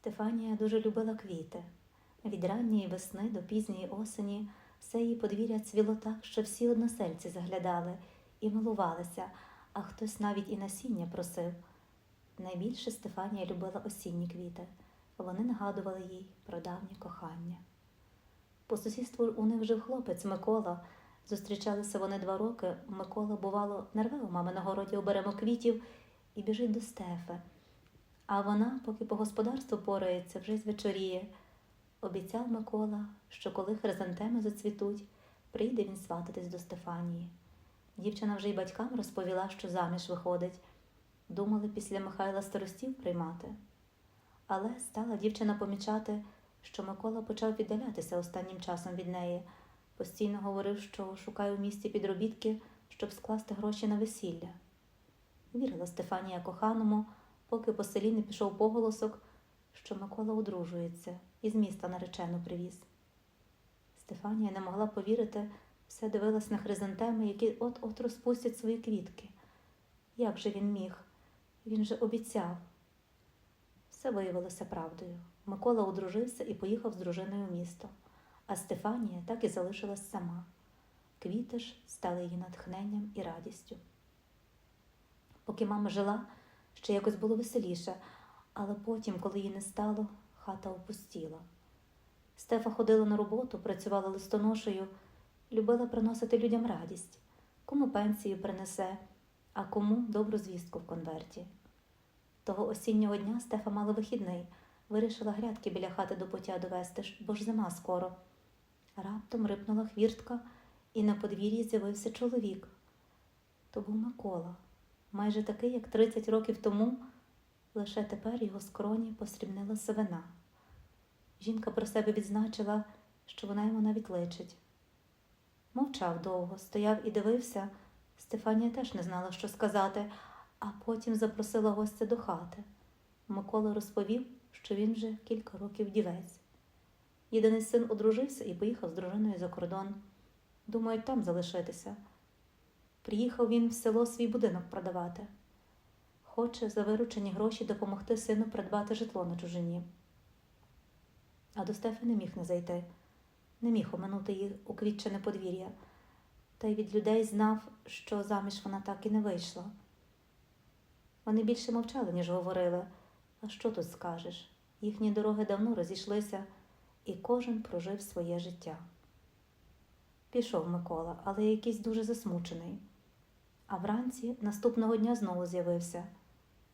Стефанія дуже любила квіти. Від ранньої весни до пізньої осені все її подвір'я цвіло так, що всі односельці заглядали і милувалися, а хтось навіть і насіння просив. Найбільше Стефанія любила осінні квіти. Вони нагадували їй про давнє кохання. По сусідству у них жив хлопець Микола. Зустрічалися вони два роки. Микола, бувало, нерве у мами на городі оберемо квітів і біжить до Стефи. А вона, поки по господарству порається, вже звечоріє. Обіцяв Микола, що коли хризантеми зацвітуть, прийде він свататись до Стефанії. Дівчина вже й батькам розповіла, що заміж виходить. Думали після Михайла старостів приймати. Але стала дівчина помічати, що Микола почав віддалятися останнім часом від неї. Постійно говорив, що шукає в місті підробітки, щоб скласти гроші на весілля. Вірила Стефанія коханому, поки по селі не пішов поголосок, що Микола одружується і з міста наречену привіз. Стефанія не могла повірити, все дивилась на хризантеми, які от-от розпустять свої квітки. Як же він міг? Він же обіцяв. Все виявилося правдою. Микола одружився і поїхав з дружиною в місто, а Стефанія так і залишилась сама. Квіти ж стали її натхненням і радістю. Поки мама жила, ще якось було веселіше, але потім, коли її не стало, хата опустіла. Стефа ходила на роботу, працювала листоношею, любила приносити людям радість, кому пенсію принесе, а кому добру звістку в конверті. Того осіннього дня Стефа мала вихідний, вирішила грядки біля хати до пуття довести, бо ж зима скоро. Раптом рипнула хвіртка, і на подвір'ї з'явився чоловік. То був Микола, майже такий, як 30 років тому, лише тепер його скроні посрібнила сивина. Жінка про себе відзначила, що вона йому навіть личить. Мовчав довго, стояв і дивився. Стефанія теж не знала, що сказати, а потім запросила гостя до хати. Микола розповів, що він вже кілька років дівець. Єдиний син одружився і поїхав з дружиною за кордон. Думають, там залишитися. Приїхав він в село свій будинок продавати. Хоче за виручені гроші допомогти сину придбати житло на чужині. А до Стефи не міг не зайти, не міг оминути її уквітчене подвір'я, та й від людей знав, що заміж вона так і не вийшла. Вони більше мовчали, ніж говорили. А що тут скажеш? Їхні дороги давно розійшлися, і кожен прожив своє життя. Пішов Микола, але якийсь дуже засмучений. А вранці наступного дня знову з'явився,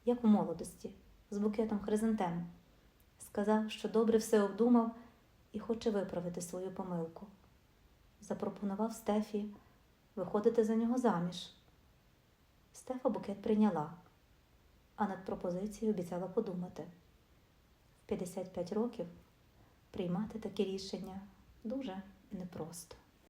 як у молодості, з букетом хризантем. Сказав, що добре все обдумав і хоче виправити свою помилку. Запропонував Стефі виходити за нього заміж. Стефа букет прийняла, а над пропозицією обіцяла подумати. В 55 років приймати такі рішення дуже непросто.